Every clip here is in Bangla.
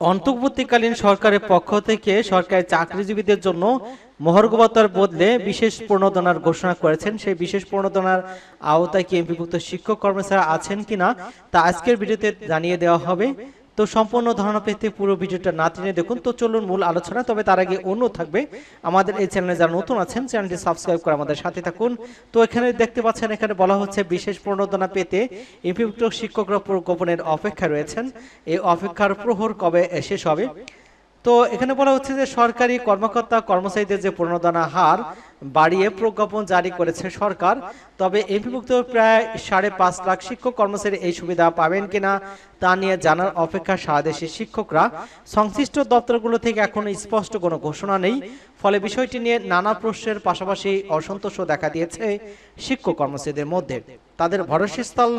অন্তর্বর্তীকালীন সরকারের পক্ষ থেকে সরকারি চাকরিজীবীদের জন্য মহর্গবতার বদলে বিশেষ প্রণোদনার ঘোষণা করেছেন। সেই বিশেষ প্রণোদনার আওতায় কি এমপিভুক্ত শিক্ষক কর্মচারী আছেন কিনা তা আজকের ভিডিওতে জানিয়ে দেওয়া হবে। তো সম্পূর্ণ ধারণা পেতে পুরো ভিডিওটা না টেনে দেখুন। তো চলুন মূল আলোচনা, তবে তার আগে অন্য থাকবে, আমাদের এই চ্যানেলে যারা নতুন আছেন, চ্যানেলটি সাবস্ক্রাইব করে আমাদের সাথে থাকুন। তো এখানে দেখতে পাচ্ছেন, এখানে বলা হচ্ছে, বিশেষ প্রণোদনা পেতে এমপিভুক্ত শিক্ষকরা গোপনের অপেক্ষা রয়েছেন। এই অপেক্ষার প্রহর কবে শেষ হবে? তো এখানে বলা হচ্ছে যে সরকারি কর্মকর্তা, কর্মচারীদের যে প্রণোদনা হার বাড়িয়ে প্রজ্ঞাপন জারি করেছে সরকার, তবে এমপিভুক্ত প্রায় সাড়ে পাঁচ লাখ শিক্ষক কর্মচারী এই সুবিধা পাবেন কিনা তা নিয়ে জানার অপেক্ষা সারা দেশের শিক্ষকরা। সংশ্লিষ্ট দপ্তরগুলো থেকে এখনও স্পষ্ট কোনো ঘোষণা নেই, ফলে বিষয়টি নিয়ে নানা প্রশ্নের পাশাপাশি অসন্তোষও দেখা দিয়েছে শিক্ষক কর্মচারীদের মধ্যে। তাদের ভরসাস্থল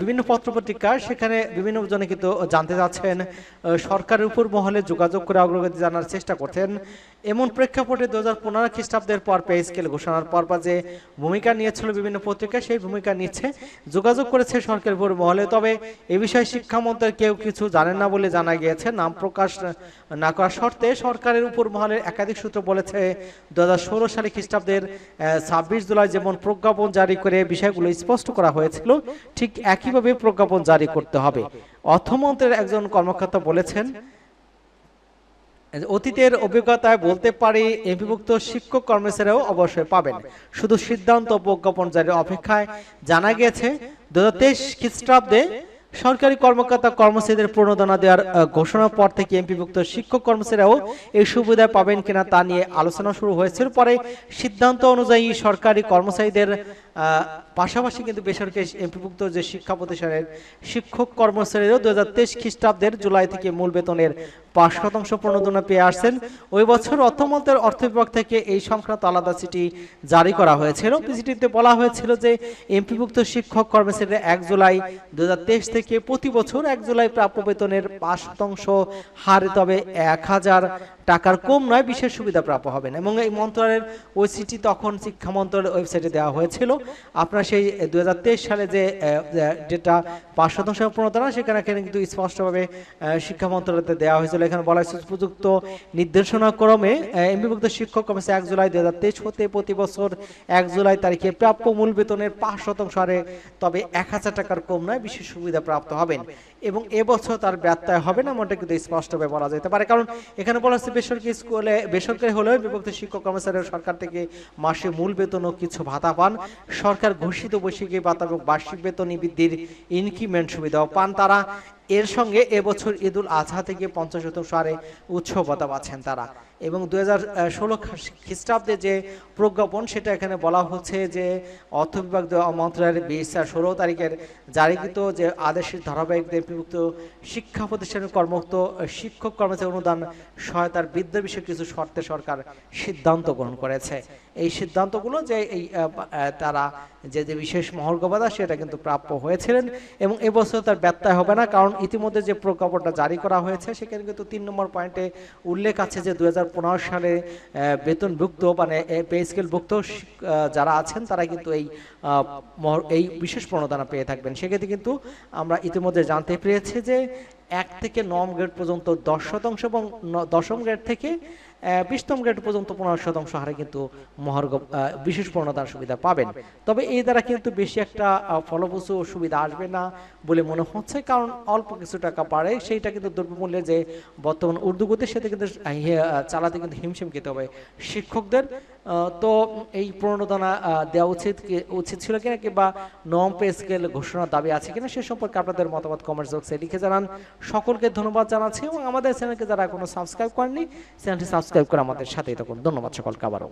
বিভিন্ন পত্রপত্রিকা সেখানে বিভিন্ন জনে কিন্তু জানতে যাচ্ছেন। সরকারের উপর মহলে যোগাযোগ করে অগ্রগতি জানার চেষ্টা করছেন। এমন প্রেক্ষাপটে দু হাজার পনেরো খ্রিস্টাব্দের পর পে স্কেল ঘোষণার পর যে ভূমিকা নিয়েছিল বিভিন্ন পত্রিকা, সেই ভূমিকা নিচ্ছে। যোগাযোগ করেছে সরকারের উপর মহলে, তবে এ বিষয়ে শিক্ষামন্ত্রীর কেউ কিছু জানেন না বলে জানা গিয়েছে। নাম প্রকাশ না করার শর্তে সরকারের উপর মহলের একাধিক সূত্র বলেছে দু হাজার ষোলো সালে খ্রিস্টাব্দের ছাব্বিশ জুলাই যেমন প্রজ্ঞাপন জারি করে বিষয়গুলো স্পষ্ট করা হয়েছিল, ঠিক একইভাবে প্রজ্ঞাপন জারি করতে হবে। অর্থমন্ত্রের একজন কর্মকর্তা বলেছেন, অতীতের অভিজ্ঞতায় বলতে পারি এমপিভুক্ত শিক্ষক কর্মচারীরাও অবশ্যই পাবেন। শুধু সিদ্ধান্ত প্রজ্ঞাপন জারির অপেক্ষায় জানা গিয়েছে দু হাজার তেইশ খ্রিস্টাব্দে সরকারি কর্মকর্তা কর্মচারীদের প্রণোদনা দেওয়ার ঘোষণার পর থেকে এমপিভুক্ত শিক্ষক কর্মচারীরাও এই সুবিধা পাবেন কিনা তা নিয়ে আলোচনা শুরু হয়েছিল পরে সিদ্ধান্ত অনুযায়ী সরকারি কর্মচারীদের পাশাপাশি কিন্তু বেসরকারি এমপিভুক্ত যে শিক্ষা প্রতিষ্ঠানের শিক্ষক কর্মচারীরাও দু হাজার তেইশ খ্রিস্টাব্দের জুলাই থেকে মূল বেতনের পাঁচ শতাংশ প্রণোদনা পেয়ে আসছেন। ওই বছর অর্থমন্ত্রের অর্থ বিভাগ থেকে এই সংক্রান্ত আলাদা চিঠি জারি করা হয়েছিল চিঠিতে বলা হয়েছিল যে এমপিভুক্ত শিক্ষক কর্মচারীরা এক জুলাই দুহাজার তেইশ থেকে প্রতি বছর এক জুলাই প্রাপ্য বেতনের পাঁচ শতাংশ হারে, তবে এক হাজার টাকার কম নয়, বিশেষ সুবিধা প্রাপ্য হবেন। এবং এই মন্ত্রণালয়ের ওই চিঠি তখন শিক্ষা মন্ত্রণালয়ের ওয়েবসাইটে দেওয়া হয়েছিল। আপনার সেই দুই হাজার তেইশ সালে যে যেটা পাঁচ শতাংশ প্রণোদনা সেখানে কিন্তু স্পষ্টভাবে শিক্ষা মন্ত্রণালয়তে দেওয়া হয়েছিল। এখানে বলা হয়েছে, উপযুক্ত নির্দেশনা ক্রমে এমবিভুক্ত শিক্ষক কর্মসূচি এক জুলাই দু হাজার তেইশ হতে প্রতি বছর এক জুলাই তারিখে প্রাপ্য মূল বেতনের পাঁচ শতাংশ হারে, তবে এক হাজার টাকার কম নয়, বিশেষ সুবিধা প্রাপ্ত হবেন। এবং এবছর তার ব্যত্যয় হবে না, এমনটা কিন্তু স্পষ্টভাবে বলা যেতে পারে। কারণ এখানে বলা হচ্ছে, বেসরকারি স্কুলে, বেসরকারি হলেও বিভক্ত শিক্ষক কর্মচারীরা সরকার থেকে মাসে মূল বেতন ও কিছু ভাতা পান। সরকার ঘোষিত বৈশ্বিক এবং বার্ষিক বেতন বৃদ্ধির ইনক্রিমেন্ট সুবিধাও পান তারা। এর সঙ্গে এবছর ঈদুল আজহা থেকে পঞ্চাশ শতাংশ হারে উৎসব ভাতা পাচ্ছেন তারা। এবং দু হাজার ষোলো খ্রিস্টাব্দে যে প্রজ্ঞাপন, সেটা এখানে বলা হচ্ছে যে অর্থ বিভাগ মন্ত্রণালয়ের বিশ ষোলো তারিখের জারিকৃত যে আদেশের ধারাবাহিক বিভক্ত শিক্ষা প্রতিষ্ঠানের কর্মরত শিক্ষক কর্মচারী অনুদান সহায়তার বিদ্যা বিষয়ে কিছু শর্তে সরকার সিদ্ধান্ত গ্রহণ করেছে। এই সিদ্ধান্তগুলো যে এই তারা যে যে বিশেষ মহর্গবাদা সেটা কিন্তু প্রাপ্য হয়েছিলেন এবং এবছর তার ব্যত্যয় হবে না, কারণ ইতিমধ্যে যে প্রজ্ঞাপনটা জারি করা হয়েছে, সেখানে কিন্তু তিন নম্বর পয়েন্টে উল্লেখ আছে যে দুহাজার পনেরো সালে বেতনভুক্ত মানে পে স্কেলভুক্ত যারা আছেন, তারা কিন্তু এই এই বিশেষ প্রণোদনা পেয়ে থাকবেন। সেক্ষেত্রে কিন্তু আমরা ইতিমধ্যে জানতে পেরেছি যে এক থেকে নম গ্রেড পর্যন্ত দশ শতাংশ এবং দশম গ্রেড থেকে বিশতম গ্রেড পর্যন্ত পনেরো শতাংশ হারে কিন্তু মহার্ঘ বিশেষ প্রণোদনার সুবিধা পাবেন। তবে এই দ্বারা কিন্তু বেশি একটা ফলপ্রসূ সুবিধা আসবে না বলে মনে হচ্ছে, কারণ অল্প কিছু টাকা পারে। সেইটা কিন্তু দ্রব্যমূল্যে যে বর্তমান উর্দুগতির সাথে কিন্তু চালাতে কিন্তু হিমশিম খেতে হবে শিক্ষকদের। তো এই প্রণোদনা দেওয়া উচিত উচিত ছিল কিনা কিংবা নম পে স্কেল ঘোষণার দাবি আছে কিনা সে সম্পর্কে আপনাদের মতামত কমেন্ট বক্সে লিখে জানান। সকলকে ধন্যবাদ জানাচ্ছি এবং আমাদের চ্যানেলকে যারা এখনও সাবস্ক্রাইব করেননি চ্যানেলটি সাবস্ক্রাইব করে আমাদের সাথেই থাকুন। ধন্যবাদ সকলকে আবারও।